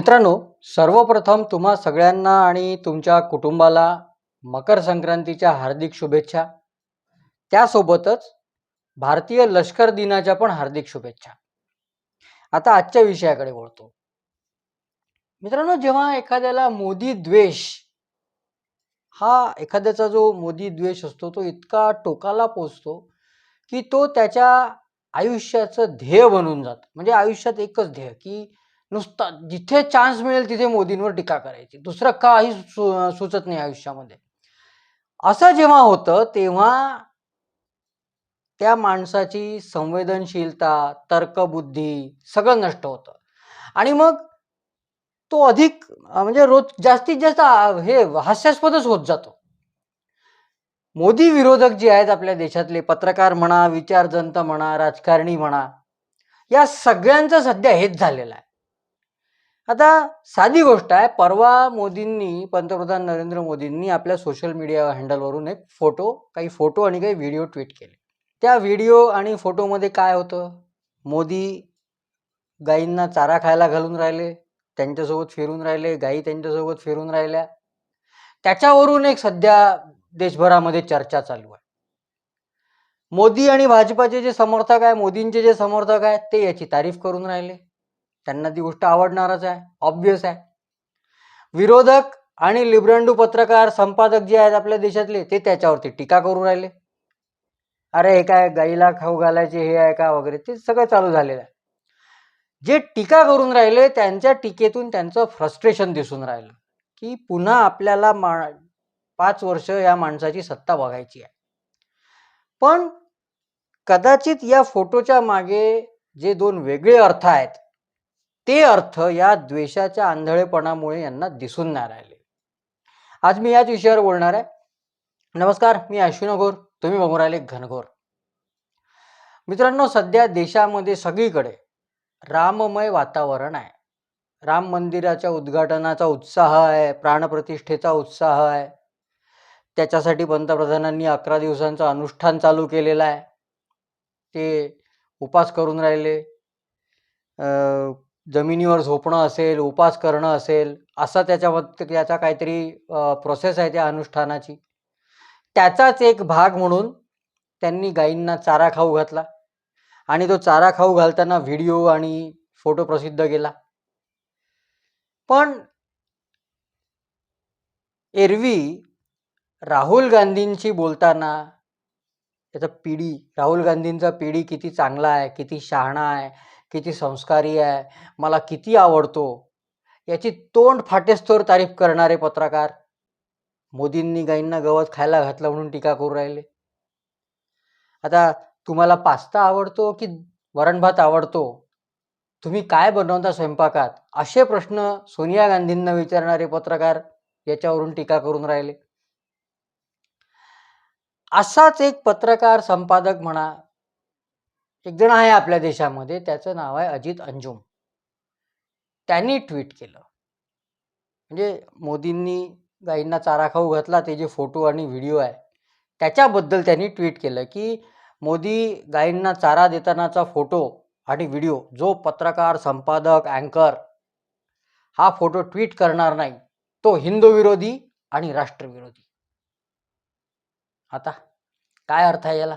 मित्रांनो सर्वप्रथम तुम्हा सगळ्यांना आणि तुमच्या कुटुंबाला मकर संक्रांतीच्या हार्दिक शुभेच्छा. त्यासोबतच भारतीय लष्कर दिनाच्या पण हार्दिक शुभेच्छा. आता आजच्या विषयाकडे वळतो. मित्रांनो जेव्हा एखाद्याला मोदी द्वेष हा एखाद्याचा जो मोदी द्वेष असतो तो इतका टोकाला पोचतो की तो त्याच्या आयुष्याचं ध्येय बनून जात. म्हणजे आयुष्यात एकच ध्येय की नुसता जिथे चान्स मिळेल तिथे मोदींवर टीका करायची. दुसरं काही सु सुचत नाही आयुष्यामध्ये. असं जेव्हा होतं तेव्हा त्या माणसाची संवेदनशीलता तर्कबुद्धी सगळं नष्ट होतं. आणि मग तो अधिक म्हणजे रोज जास्तीत जास्त हे हास्यास्पदच होत जातो. मोदी विरोधक जे आहेत आपल्या देशातले पत्रकार म्हणा विचारजंत म्हणा राजकारणी म्हणा या सगळ्यांचं सध्या हेच झालेलं आहे. आता साधी गोष्ट आहे. परवा मोदींनी पंतप्रधान नरेंद्र मोदींनी आपल्या सोशल मीडिया हँडलवरून एक फोटो काही फोटो आणि काही व्हिडिओ ट्विट केले. त्या व्हिडिओ आणि फोटोमध्ये काय होतं? मोदी गायींना चारा खायला घालून राहिले त्यांच्यासोबत फिरून राहिले गायी त्यांच्यासोबत फिरून राहिल्या. त्याच्यावरून एक सध्या देशभरामध्ये चर्चा चालू आहे. मोदी आणि भाजपाचे जे समर्थक आहे मोदींचे जे समर्थक आहेत ते याची तारीफ करून राहिले. त्यांना ती गोष्ट आवडणारच आहे ऑब्वियस आहे. विरोधक आणि लिब्रंडू पत्रकार संपादक जे आहेत आपल्या देशातले ते त्याच्यावरती टीका करून राहिले. अरे हे काय गाईला खाऊ घालायचे हे आहे का वगैरे ते सगळं चालू झालेलं आहे. जे टीका करून राहिले त्यांच्या टीकेतून त्यांचं फ्रस्ट्रेशन दिसून राहिलं की पुन्हा आपल्याला मा पाच वर्ष या माणसाची सत्ता बघायची आहे. पण कदाचित या फोटोच्या मागे जे दोन वेगळे अर्थ आहेत ते अर्थ या द्वेषाच्या आंधळेपणामुळे यांना दिसून नाही राहिले. आज मी याच विषयावर बोलणार आहे. नमस्कार मी अश्विन घोर. तुम्ही बघून राहिले घनघोर. मित्रांनो सध्या देशामध्ये सगळीकडे राममय वातावरण आहे. राम मंदिराच्या उद्घाटनाचा उत्साह आहे प्राणप्रतिष्ठेचा उत्साह आहे. त्याच्यासाठी पंतप्रधानांनी अकरा दिवसांचं अनुष्ठान चालू केलेलं आहे. ते उपास करून राहिले. जमिनीवर झोपणं असेल उपास करणं असेल असा त्याच्यामध्ये त्याचा काहीतरी प्रोसेस आहे त्या अनुष्ठानाची. त्याचाच एक भाग म्हणून त्यांनी गायींना चारा खाऊ घातला. आणि तो चारा खाऊ घालताना व्हिडिओ आणि फोटो प्रसिद्ध केला. पण एरवी राहुल गांधींशी बोलताना त्याचा पिढी राहुल गांधींचा पिढी किती चांगला आहे किती शहाणा आहे किती संस्कारी आहे मला किती आवडतो याची तोंड फाटेस्तोर तारीफ करणारे पत्रकार मोदींनी गाईंना गवत खायला घातलं म्हणून टीका करू राहिले. आता तुम्हाला पास्ता आवडतो की वरण भात आवडतो? तुम्ही काय बनवता स्वयंपाकात? असे प्रश्न सोनिया गांधींना विचारणारे पत्रकार याच्यावरून टीका करून राहिले. असाच एक पत्रकार संपादक म्हणा एक जण आहे आपल्या देशामध्ये त्याचं नाव आहे अजित अंजुम. त्यांनी ट्विट केलं. म्हणजे मोदींनी गाईंना चारा खाऊ घातला ते जे फोटो आणि व्हिडिओ आहे त्याच्याबद्दल त्यांनी ट्विट केलं की मोदी गाईंना चारा देतानाचा फोटो आणि व्हिडिओ जो पत्रकार संपादक अँकर हा फोटो ट्विट करणार नाही तो हिंदू विरोधी आणि राष्ट्रविरोधी. आता काय अर्थ आहे याला?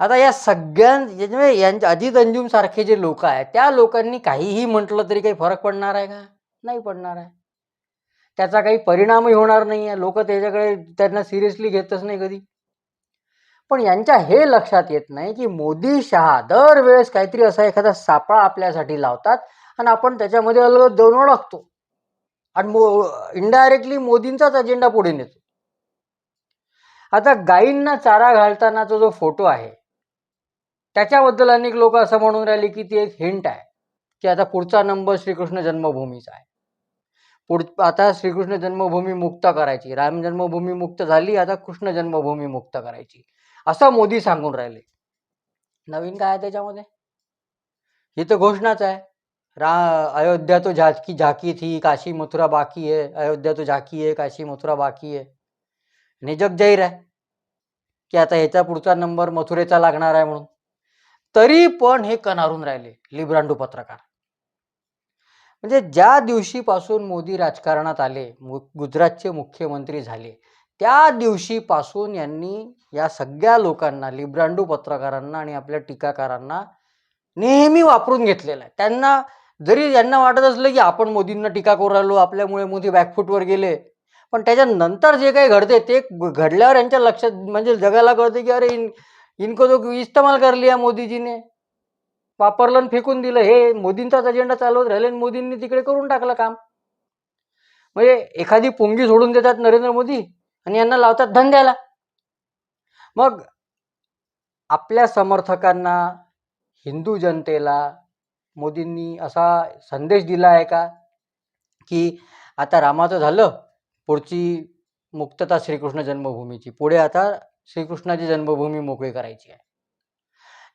आता या सगळ्यां याच्यामुळे यांच्या अजित अंजुमसारखे जे लोक आहेत त्या लोकांनी काहीही म्हटलं तरी काही फरक पडणार आहे का? नाही पडणार आहे. त्याचा काही परिणामही होणार नाही आहे लोक त्याच्याकडे त्यांना सिरियसली घेतच नाही कधी. पण यांच्या हे लक्षात येत नाही की मोदी शहा दरवेळेस काहीतरी असा एखादा सापळा आपल्यासाठी लावतात आणि आपण त्याच्यामध्ये अलगद दोन ओळखतो आणि मो इनडायरेक्टली मोदींचाच अजेंडा पुढे नेतो. आता गायींना चारा घालतानाचा जो फोटो आहे त्याच्याबद्दल अनेक लोक असं म्हणून राहिले की ती एक हिंट आहे की आता पुढचा नंबर श्रीकृष्ण जन्मभूमीचा आहे. पुढ आता श्रीकृष्ण जन्मभूमी मुक्त करायची राम जन्मभूमी मुक्त झाली आता कृष्ण जन्मभूमी मुक्त करायची असं मोदी सांगून राहिले. नवीन काय आहे त्याच्यामध्ये? ही तर घोषणाच आहे. रा अयोध्या तो झाकी झाकी थी काशी मथुरा बाकी आहे अयोध्या तो झाकी आहे काशी मथुरा बाकी आहे आणि जग जाहीर आहे की आता ह्याचा पुढचा नंबर मथुरेचा लागणार आहे म्हणून. तरी पण हे कणारून राहिले लिब्रांडू पत्रकार. म्हणजे ज्या दिवशीपासून मोदी राजकारणात आले मु गुजरातचे मुख्यमंत्री झाले त्या दिवशीपासून यांनी या सगळ्या लोकांना लिब्रांडू पत्रकारांना आणि आपल्या टीकाकारांना नेहमी वापरून घेतलेलं आहे. त्यांना जरी यांना वाटत असलं की आपण मोदींना टीका करू राहिलो आपल्यामुळे मोदी बॅकफूटवर गेले पण त्याच्यानंतर जे काही घडते ते घडल्यावर यांच्या लक्षात म्हणजे जगाला कळते की अरे इनको जो इस्तेमाल कर लिया मोदीजीने वापरलं आणि फेकून दिलं हे मोदींचाच अजेंडा चालवत राहिले आणि मोदींनी तिकडे करून टाकलं काम. म्हणजे एखादी पुंगी सोडून देतात नरेंद्र मोदी आणि यांना लावतात धंद्याला. मग आपल्या समर्थकांना हिंदू जनतेला मोदींनी असा संदेश दिला आहे का? की आता रामाचं झालं पुढची मुक्तता श्रीकृष्ण जन्मभूमीची. पुढे आता श्रीकृष्णाची जन्मभूमी मोकळी करायची आहे.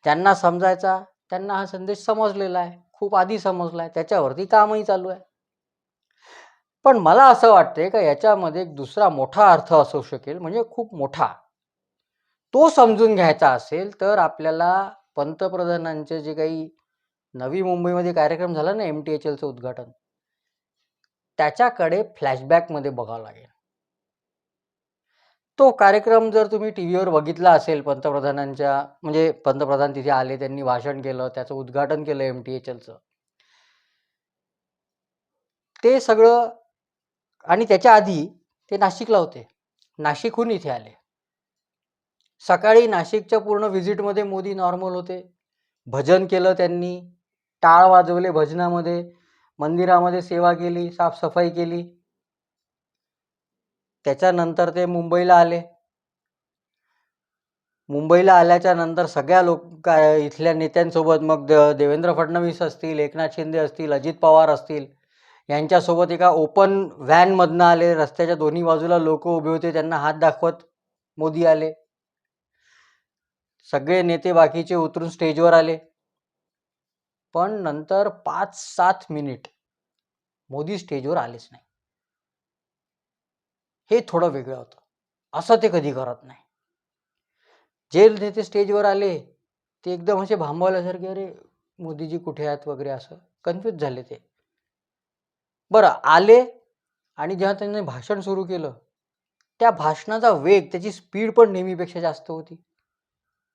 त्यांना समजायचा त्यांना हा संदेश समजलेला आहे. खूप आधी समजला आहे. त्याच्यावरती कामही चालू आहे. पण मला असं वाटते का याच्यामध्ये एक दुसरा मोठा अर्थ असू शकेल म्हणजे खूप मोठा. तो समजून घ्यायचा असेल तर आपल्याला पंतप्रधानांचे जे काही नवी मुंबईमध्ये कार्यक्रम झाला ना एम टी एच एलचं उद्घाटन त्याच्याकडे फ्लॅशबॅकमध्ये बघावं लागेल. तो कार्यक्रम जर तुम्ही टी व्हीवर बघितला असेल पंतप्रधानांच्या म्हणजे पंतप्रधान तिथे आले त्यांनी भाषण केलं त्याचं उद्घाटन केलं एम टी एच एलचं ते सगळं आणि त्याच्या आधी ते नाशिकला होते. नाशिकहून इथे आले. सकाळी नाशिकच्या पूर्ण व्हिजिटमध्ये मोदी नॉर्मल होते. भजन केलं त्यांनी. टाळ वाजवले भजनामध्ये. मंदिरामध्ये सेवा केली साफसफाई केली. त्याच्यानंतर ते मुंबईला आले. मुंबईला आल्याच्यानंतर सगळ्या लोक काय इथल्या नेत्यांसोबत मग द- देवेंद्र फडणवीस असतील एकनाथ शिंदे असतील अजित पवार असतील यांच्यासोबत एका ओपन व्हॅनमधनं आले. रस्त्याच्या दोन्ही बाजूला लोक उभे होते त्यांना हात दाखवत मोदी आले. सगळे नेते बाकीचे उतरून स्टेजवर आले. पण नंतर पाच सात मिनिट मोदी स्टेजवर आलेच नाही. हे थोडं वेगळं होतं. असं ते कधी करत नाही. जे नेते स्टेजवर आले ते एकदम असे भांबवल्यासारखे अरे मोदीजी कुठे आहेत? वगैरे असं कन्फ्यूज झाले ते. बरं आले आणि जेव्हा त्यांनी भाषण सुरू केलं त्या भाषणाचा वेग त्याची स्पीड पण नेहमीपेक्षा जास्त होती.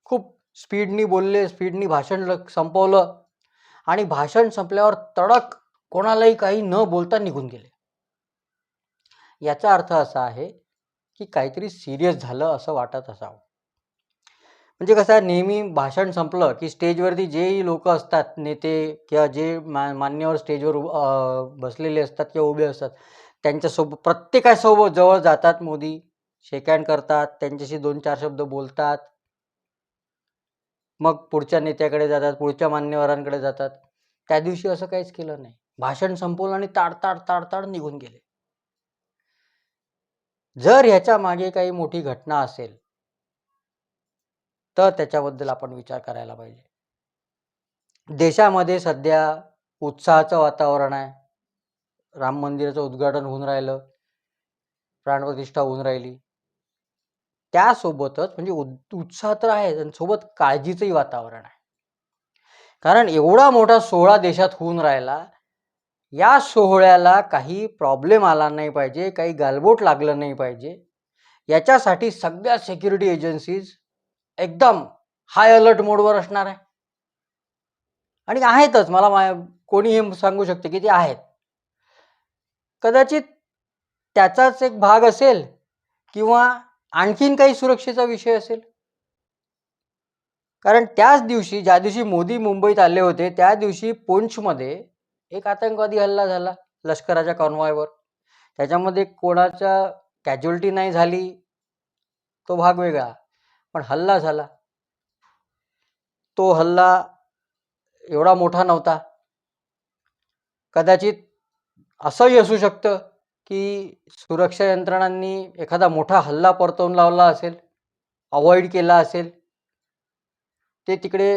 खूप स्पीडनी बोलले स्पीडनी भाषण ल- संपवलं आणि भाषण संपल्यावर तडक कोणालाही काही न बोलता निघून गेले. याचा अर्थ असा आहे की काहीतरी सिरियस झालं असं वाटत असावं. म्हणजे कसं आहे नेहमी भाषण संपलं की स्टेजवरती जेही लोक असतात नेते किंवा जे मा मान्यवर स्टेजवर बसलेले असतात किंवा उभे असतात त्यांच्यासोबत प्रत्येकासोबत जवळ जातात मोदी शेक हँड करतात त्यांच्याशी दोन चार शब्द बोलतात. मग पुढच्या नेत्याकडे जातात पुढच्या मान्यवरांकडे जातात. त्या दिवशी असं काहीच केलं नाही. भाषण संपवलं आणि ताडताड ताडताड निघून गेले. जर ह्याच्या मागे काही मोठी घटना असेल तर त्याच्याबद्दल आपण विचार करायला पाहिजे. देशामध्ये सध्या उत्साहाचं वातावरण आहे. राम मंदिराचं उद्घाटन होऊन राहिलं. प्राणप्रतिष्ठा होऊन राहिली. त्यासोबतच म्हणजे उद- उत्साह तर आहे आणि सोबत काळजीचंही वातावरण आहे. कारण एवढा मोठा सोहळा देशात होऊन राहिला या सोहळ्याला काही प्रॉब्लेम आला नाही पाहिजे काही गालबोट लागलं नाही पाहिजे. याच्यासाठी सगळ्या सिक्युरिटी एजन्सीज एकदम हाय अलर्ट मोडवर असणार आहे. आणि आहेतच मला मा कोणी हे सांगू शकते की ते आहेत. कदाचित त्याचाच एक भाग असेल किंवा आणखीन काही सुरक्षेचा विषय असेल. कारण त्याच दिवशी ज्या दिवशी मोदी मुंबईत आले होते त्या दिवशी पुंछमध्ये एक आतंकवादी हल्ला झाला लष्कराच्या कॉन्वॉयवर. त्याच्यामध्ये कोणाच्या कॅज्युअल्टी नाही झाली तो भाग वेगळा. पण हल्ला झाला. तो हल्ला एवढा मोठा नव्हता. कदाचित असंही असू शकतं की सुरक्षा यंत्रणांनी एखादा मोठा हल्ला परतवून लावला असेल अवॉइड केला असेल ते तिकडे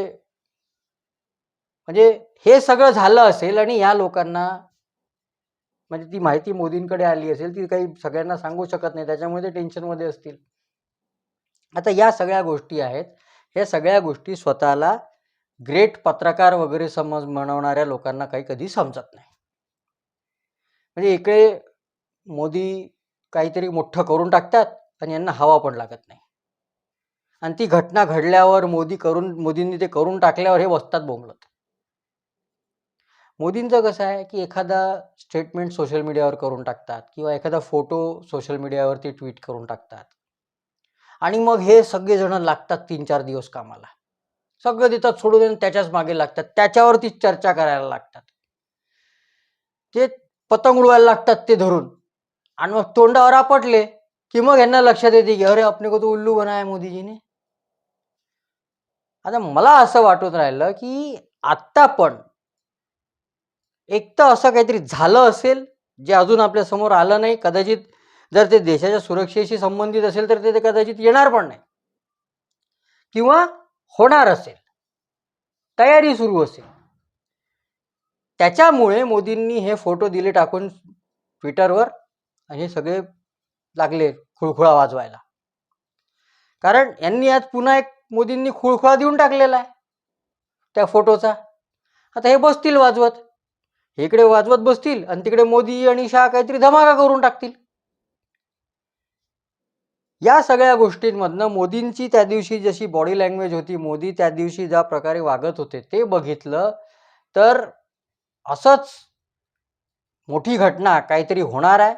म्हणजे हे सगळं झालं असेल आणि या लोकांना म्हणजे ती माहिती मोदींकडे आली असेल ती काही सगळ्यांना सांगू शकत नाही त्याच्यामुळे ते टेन्शनमध्ये असतील. आता या सगळ्या गोष्टी आहेत. ह्या सगळ्या गोष्टी स्वतःला ग्रेट पत्रकार वगैरे समज म्हणवणाऱ्या लोकांना काही कधी समजत नाही. म्हणजे इकडे मोदी काहीतरी मोठं करून टाकतात आणि यांना हवा पण लागत नाही. आणि ती घटना घडल्यावर मोदी करून मोदींनी ते करून टाकल्यावर हे बसतात बोंबलत. मोदींचं कसं आहे की एखादा स्टेटमेंट सोशल मीडियावर करून टाकतात किंवा एखादा फोटो सोशल मीडियावरती ट्विट करून टाकतात. आणि मग हे सगळेजण लागतात तीन चार दिवस कामाला. सगळं देतात सोडून आणि त्याच्याच मागे लागतात. त्याच्यावरतीच चर्चा करायला लागतात. ते पतंग उडवायला लागतात ते धरून. आणि मग तोंडावर आपटले की मग यांना लक्षात येते की अरे आपने को तो उल्लू बनाय मोदीजीने. आता मला असं वाटत राहिलं की आत्ता पण एक तर असं काहीतरी झालं असेल जे अजून आपल्यासमोर आलं नाही कदाचित जर ते देशाच्या सुरक्षेशी संबंधित असेल तर ते ते कदाचित येणार पण नाही. किंवा होणार असेल. तयारी सुरू असेल. त्याच्यामुळे मोदींनी हे फोटो दिले टाकून ट्विटरवर आणि हे सगळे लागले खुळखुळा वाजवायला. कारण यांनी आज पुन्हा एक मोदींनी खुळखुळा देऊन टाकलेला आहे त्या फोटोचा. आता हे बसतील वाजवत. इकडे वाजवत बसतील आणि तिकडे मोदी आणि शाह काहीतरी धमाका करून टाकतील. या सगळ्या गोष्टींमधनं मोदींची त्या दिवशी जशी बॉडी लँग्वेज होती मोदी त्या दिवशी ज्या प्रकारे वागत होते ते बघितलं तर असंच मोठी घटना काहीतरी होणार आहे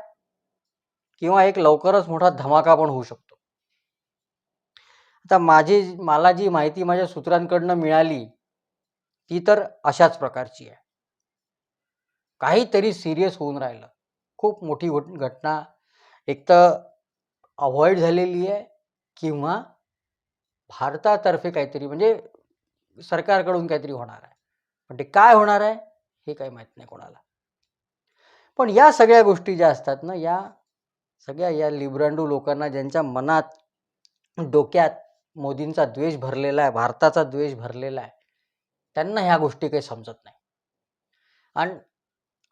किंवा एक लवकरच मोठा धमाका पण होऊ शकतो. आता माझी मला जी माहिती माझ्या सूत्रांकडनं मिळाली ती तर अशाच प्रकारची आहे. काहीतरी सिरियस होऊन राहिलं. खूप मोठी घट- घटना. एक तर अवॉइड झालेली आहे किंवा भारतातर्फे काहीतरी म्हणजे सरकारकडून काहीतरी होणार आहे. पण ते काय होणार आहे हे काही माहीत नाही कोणाला. पण या सगळ्या गोष्टी ज्या असतात ना या सगळ्या या लिब्रांडू लोकांना ज्यांच्या मनात डोक्यात मोदींचा द्वेष भरलेला आहे भारताचा द्वेष भरलेला आहे त्यांना ह्या गोष्टी काही समजत नाही. आणि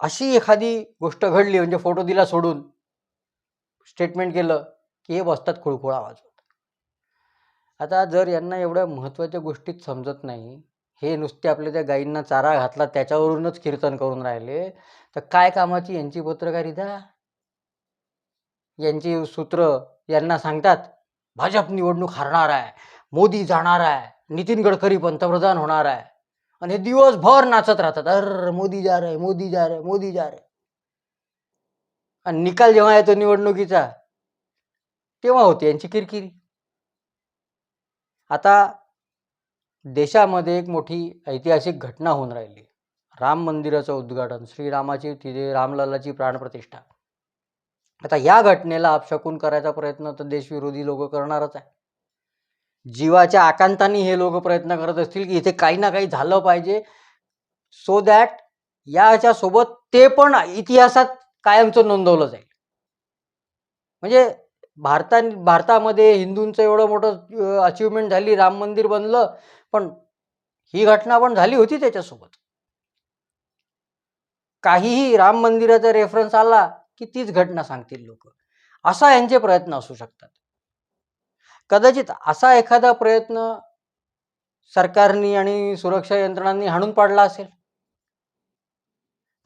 अशी एखादी गोष्ट घडली म्हणजे फोटो दिला सोडून स्टेटमेंट केलं की हे बसतात खुळखुळा वाजवत आता जर यांना एवढ्या महत्त्वाच्या गोष्टीत समजत नाही हे नुसते आपल्या त्या गायींना चारा घातला त्याच्यावरूनच कीर्तन करून राहिले तर काय कामाची यांची पत्रकारिता? यांची सूत्र यांना सांगतात भाजप निवडणूक हरणार आहे मोदी जाणार आहे नितीन गडकरी पंतप्रधान होणार आहे. आणि हे दिवसभर नाचत राहतात. अर मोदी जा रे मोदी जा रे मोदी जा रे आणि निकाल जेव्हा येतो निवडणुकीचा तेव्हा होते यांची किरकिरी. आता देशामध्ये एक मोठी ऐतिहासिक घटना होऊन राहिली. राम मंदिराचं उद्घाटन श्रीरामाची तिथे रामलल्लाची प्राणप्रतिष्ठा आता या घटनेला अपशकून करायचा प्रयत्न तर देशविरोधी लोक करणारच आहे जीवाच्या आकांताने हे लोक प्रयत्न करत असतील की इथे काही ना काही झालं पाहिजे. सो दॅट याच्या सोबत ते पण इतिहासात कायमचं नोंदवलं जाईल. म्हणजे भारता भारतामध्ये हिंदूंचं एवढं मोठं अचिव्हमेंट झाली राम मंदिर बनलं पण ही घटना पण झाली होती त्याच्यासोबत. काहीही राम मंदिराचा रेफरन्स आला की तीच घटना सांगतील लोक. असा यांचे प्रयत्न असू शकतात. कदाचित असा एखादा प्रयत्न सरकारनी आणि सुरक्षा यंत्रणांनी हाणून पाडला असेल.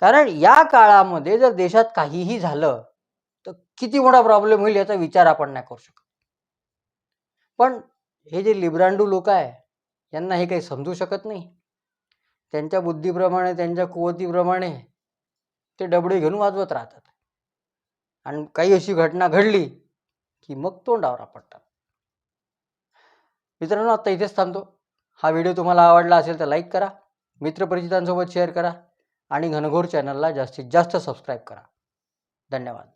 कारण या काळामध्ये जर देशात काहीही झालं तर किती मोठा प्रॉब्लेम होईल याचा विचार आपण नाही करू शकत. पण हे जे लिब्रांडू लोक आहे यांना हे काही समजू शकत नाही. त्यांच्या बुद्धीप्रमाणे त्यांच्या कुवतीप्रमाणे ते डबडे घेऊन वाजवत राहतात. आणि काही अशी घटना घडली की मग तोंडावर पडतात मित्रांनो आता इथेच थांबतो. हा व्हिडिओ तुम्हाला आवडला असेल तर लाईक करा मित्रपरिचितांसोबत शेअर करा आणि घनघोर चॅनलला जास्तीत जास्त सबस्क्राईब करा. धन्यवाद.